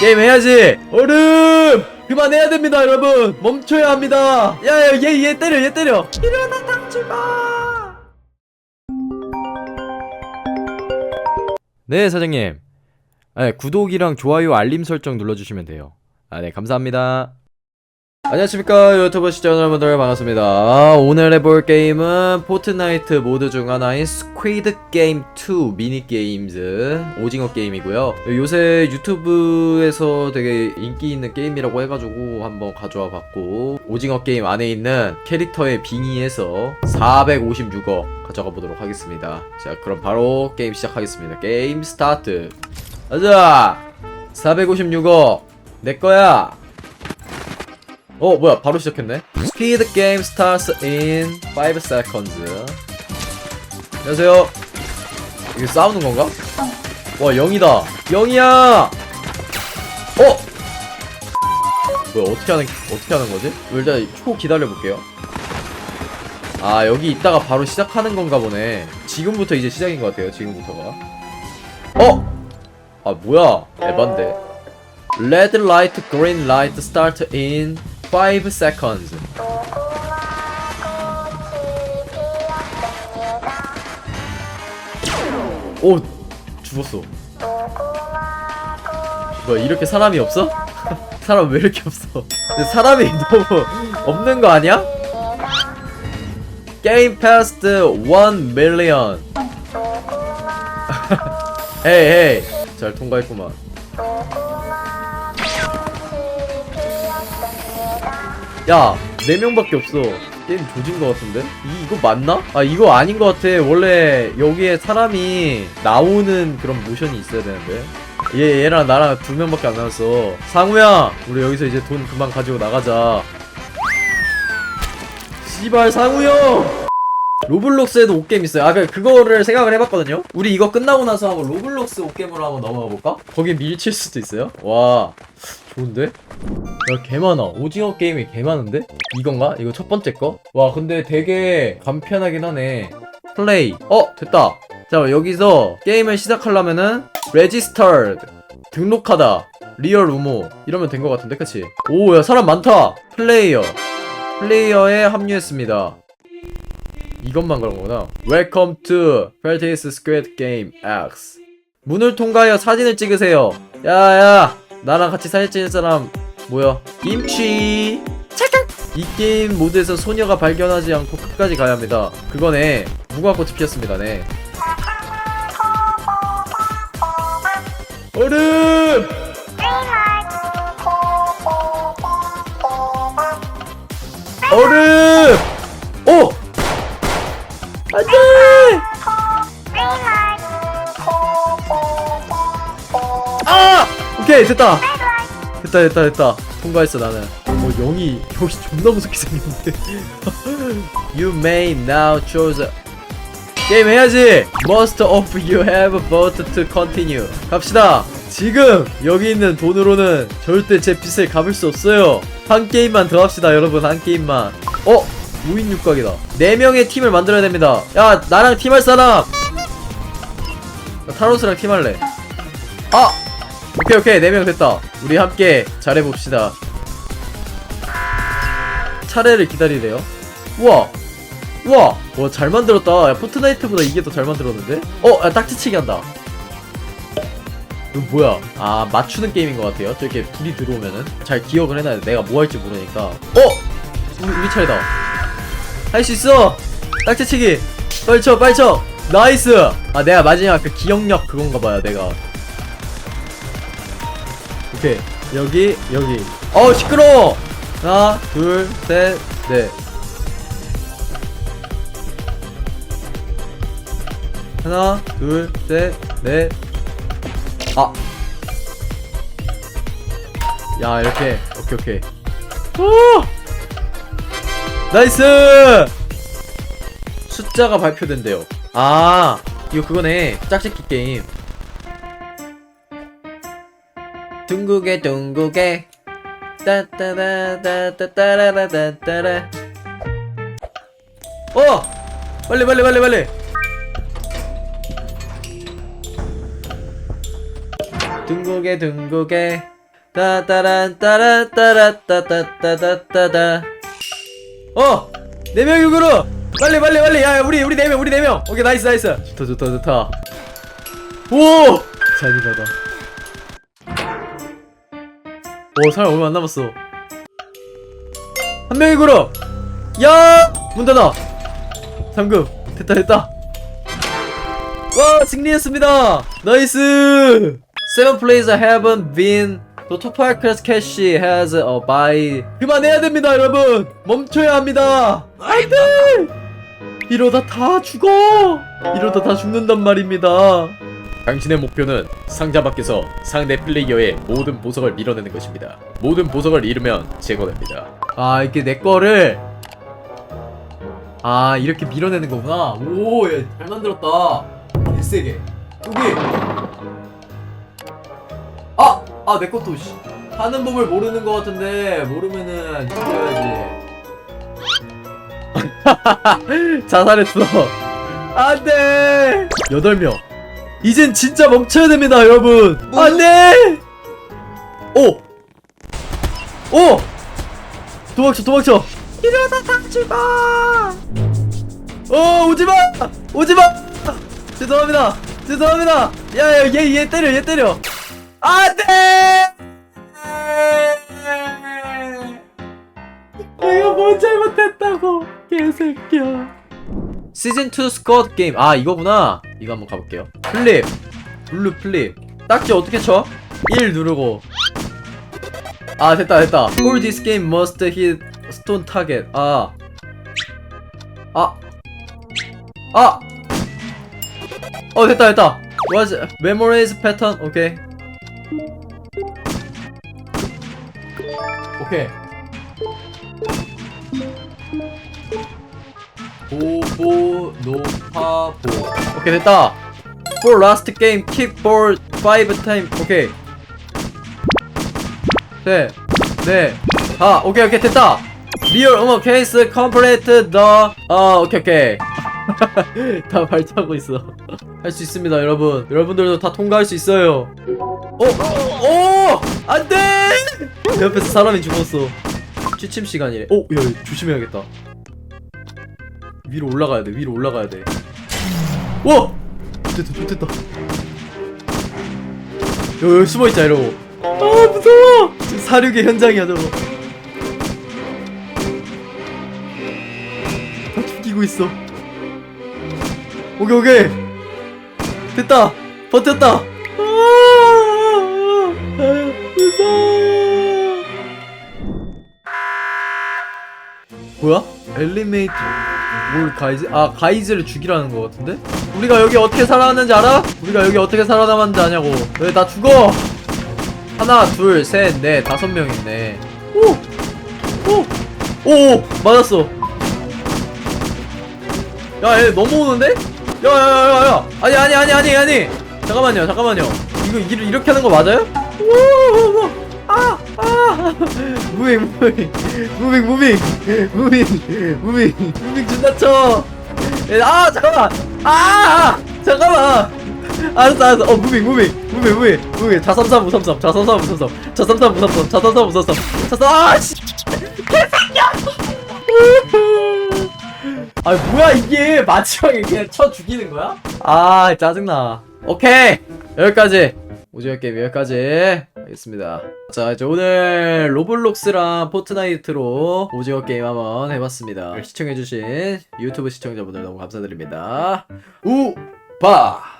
게임 해야지. 얼음! 그만해야 됩니다 여러분. 멈춰야 합니다. 야야 얘얘 때려 얘 때려. 일어나 당주가! 네 사장님. 네, 구독이랑 좋아요 알림 설정 눌러주시면 돼요. 아네 감사합니다 안녕하십니까 유튜브 시청자 여러분들 반갑습니다. 아, 오늘 해볼 게임은 포트나이트 모드 중 하나인 스퀴드 게임 2 미니 게임즈 오징어 게임이고요. 요새 유튜브에서 되게 인기 있는 게임이라고 해가지고 한번 가져와 봤고 오징어 게임 안에 있는 캐릭터의 빙의해서 456억 가져가 보도록 하겠습니다. 자 그럼 바로 게임 시작하겠습니다. 게임 스타트. 가자! 456억! 내 거야 어 뭐야 바로 시작했네. Speed game starts in 5 seconds. 안녕하세요. 이거 싸우는 건가? 와 0이다. 0이야! 어? 뭐야 어떻게 하는 어떻게 하는 거지? 일단 초 기다려 볼게요. 아 여기 있다가 바로 시작하는 건가 보네. 지금부터 이제 시작인 것 같아요 지금부터가. 어? 아 뭐야? 에반데. Red light, green light start in 5 seconds. 오, 죽었어. 뭐야, 이렇게 사람이 없어? 사람 왜 이렇게 없어? 사람이 너무 없는 거 아니야? 게임 past 1 million. 헤이 헤이. 잘 통과했구만. 야, 4명밖에 없어. 게임 조진 것 같은데? 이, 이거 맞나? 아, 이거 아닌 것 같아. 원래 여기에 사람이 나오는 그런 모션이 있어야 되는데. 얘, 얘랑 나랑 두 명밖에 안 나왔어. 상우야! 우리 여기서 이제 돈 그만 가지고 나가자. 씨발, 상우 형! 로블록스에도 옷게임 있어요. 아, 그, 그거를 생각을 해봤거든요? 우리 이거 끝나고 나서 한번 로블록스 옷게임으로 한번 넘어가 볼까? 거기 밀칠 수도 있어요? 와, 좋은데? 야, 개 많아. 오징어 게임이 개 많은데? 이건가? 이거 첫 번째 거? 와, 근데 되게 간편하긴 하네. 플레이. 어, 됐다. 자, 여기서 게임을 시작하려면은 registered. 등록하다. 리얼 우모. 이러면 된 것 같은데, 그치? 오, 야, 사람 많다. 플레이어. 플레이어에 합류했습니다. 이것만 그런 거구나. Welcome to Practice Squid Game X. 문을 통과하여 사진을 찍으세요. 야야, 나랑 같이 사진 찍을 사람 뭐야? 김치. 잠깐. 이 게임 모드에서 소녀가 발견하지 않고 끝까지 가야 합니다. 그거네. 무궁화꽃이 피었습니다. 네. 얼음. 얼음. 오. 안돼. 아! 오케이 됐다. 됐다 됐다 됐다. 통과했어 나는. 뭐 영이 영이 존나 무섭게 생겼는데. you may now choose. a- 게임 해야지. Most of you have voted to continue. 갑시다. 지금 여기 있는 돈으로는 절대 제 빚을 갚을 수 없어요. 한 게임만 더 합시다, 여러분. 한 게임만. 어? 5인 6각이다. 4명의 팀을 만들어야 됩니다. 야, 나랑 팀할 사람! 나 타로스랑 팀할래. 아! 오케이, 오케이. 4명 됐다. 우리 함께 잘해봅시다. 차례를 기다리래요. 우와! 우와! 와, 잘 만들었다. 야, 포트나이트보다 이게 더 잘 만들었는데? 어, 야, 딱지치기 한다. 이거 뭐야? 아, 맞추는 게임인 것 같아요. 저렇게 불이 들어오면은. 잘 기억을 해놔야 돼. 내가 뭐 할지 모르니까. 어! 우리, 우리 차례다. 할 수 있어! 딱지치기! 빨리 쳐, 빨리 쳐! 나이스! 아, 내가 마지막 그 기억력 그건가 봐요, 내가. 오케이. 여기, 여기. 어우, 시끄러워! 하나, 둘, 셋, 넷. 하나, 둘, 셋, 넷. 아. 야, 이렇게. 오케이, 오케이. 오! 나이스! 숫자가 발표된대요. 아, 이거 그거네. 짝짓기 게임. 둥국에 둥국에 따따라따따따라따따라 어! 빨리 빨리 빨리 빨리 둥국에 둥국에 따따란 따란 따라따따따따따따 어! 네 명이 그룹! 빨리 빨리 빨리. 야 야, 우리 우리 네 명 우리 네 명. 오케이 나이스 나이스. 좋다 좋다 좋다. 오! 잔인하다. 오 사람 얼마 안 남았어. 한 명이 그룹 야! 문 닫아 잠금. 됐다 됐다. 와 승리했습니다. 나이스. Seven haven't been Class Cash has a buy. 그만해야 됩니다 여러분. 멈춰야 합니다. 안돼 이러다 다 죽어. 이러다 다 죽는단 말입니다. 당신의 목표는 상자 밖에서 상대 플레이어의 모든 보석을 밀어내는 것입니다. 모든 보석을 잃으면 제거됩니다. 아 이게 내 거를? 아 이렇게 밀어내는 거구나. 오잘 만들었다. 개세게. 여기 아! 아내 것도 씨. 하는 법을 모르는 것 같은데 모르면은 죽여야지. 자살했어. 안돼! 여덟 명. 이젠 진짜 멈춰야 됩니다 여러분. 안 돼! 오! 오! 도망쳐 도망쳐. 이러다 다 죽어 어 오지마! 오지마! 죄송합니다. 죄송합니다. 야 야 얘 얘 때려 얘 때려 안돼! 내가 뭘 잘못했다고 개새끼야. 시즌 2 스쿼드 게임. 아 이거구나. 이거 한번 가볼게요. 플립. 블루 플립. 딱지 어떻게 쳐? 1 누르고. 아 됐다 됐다. For this game must hit stone target. 아. 아. 아! 어 됐다 됐다. Was memorize pattern? 오케이 오케이. 보보 노파 보. 오케이 됐다. For last game kick ball 5 time. 오케이. 네네다. 오케이 오케이 됐다. 리얼 음악 케이스 컴플레이트 더 어, 오케이 오케이. 다 발차고 있어 할 수 있습니다 여러분. 여러분들도 다 통과할 수 있어요. 어? 오! 안돼! 옆에서 사람이 죽었어. 취침 시간이래. 오! 야 야, 조심해야겠다. 위로 올라가야 돼 위로 올라가야 돼. 와! 됐다 됐다. 여기, 여기 숨어있자 이러고. 아 무서워! 지금 사륙의 현장이야 저거. 다 죽이고 있어. 오케이 오케이 됐다 버텼다 뭐야? 엘리메이터 뭘 가이즈? 아 가이즈를 죽이라는 거 같은데? 우리가 여기 어떻게 살아왔는지 알아? 우리가 여기 어떻게 살아남았는지 아냐고 왜 나 죽어 하나 둘셋넷 다섯 명 있네 오오오 맞았어 야, 얘 넘어오는데? 야, 야, 야, 야, 야. 아니, 아니, 아니, 아니, 아니. 잠깐만요, 잠깐만요. 이거 이, 이렇게 하는 거 맞아요? 오, 아, 아. 무빙, 무빙, 무빙, 무빙, 무빙, 무빙, 무빙 준다 쳐. 예, 아, 잠깐만. 아, 아, 잠깐만. 알았어, 알았어. 어, 무빙, 무빙, 무빙, 무빙, 무빙. 자삼삼 우삼삼, 자삼삼 우삼삼, 자삼삼 우삼삼, 자삼삼 우삼삼, 자삼. 아, 씨. 개새끼야. 아 뭐야 이게? 마지막에 그냥 쳐 죽이는 거야? 아 짜증나. 오케이. 여기까지. 오징어 게임 여기까지. 알겠습니다. 자 이제 오늘 로블록스랑 포트나이트로 오징어 게임 한번 해봤습니다. 시청해주신 유튜브 시청자분들 너무 감사드립니다. 우바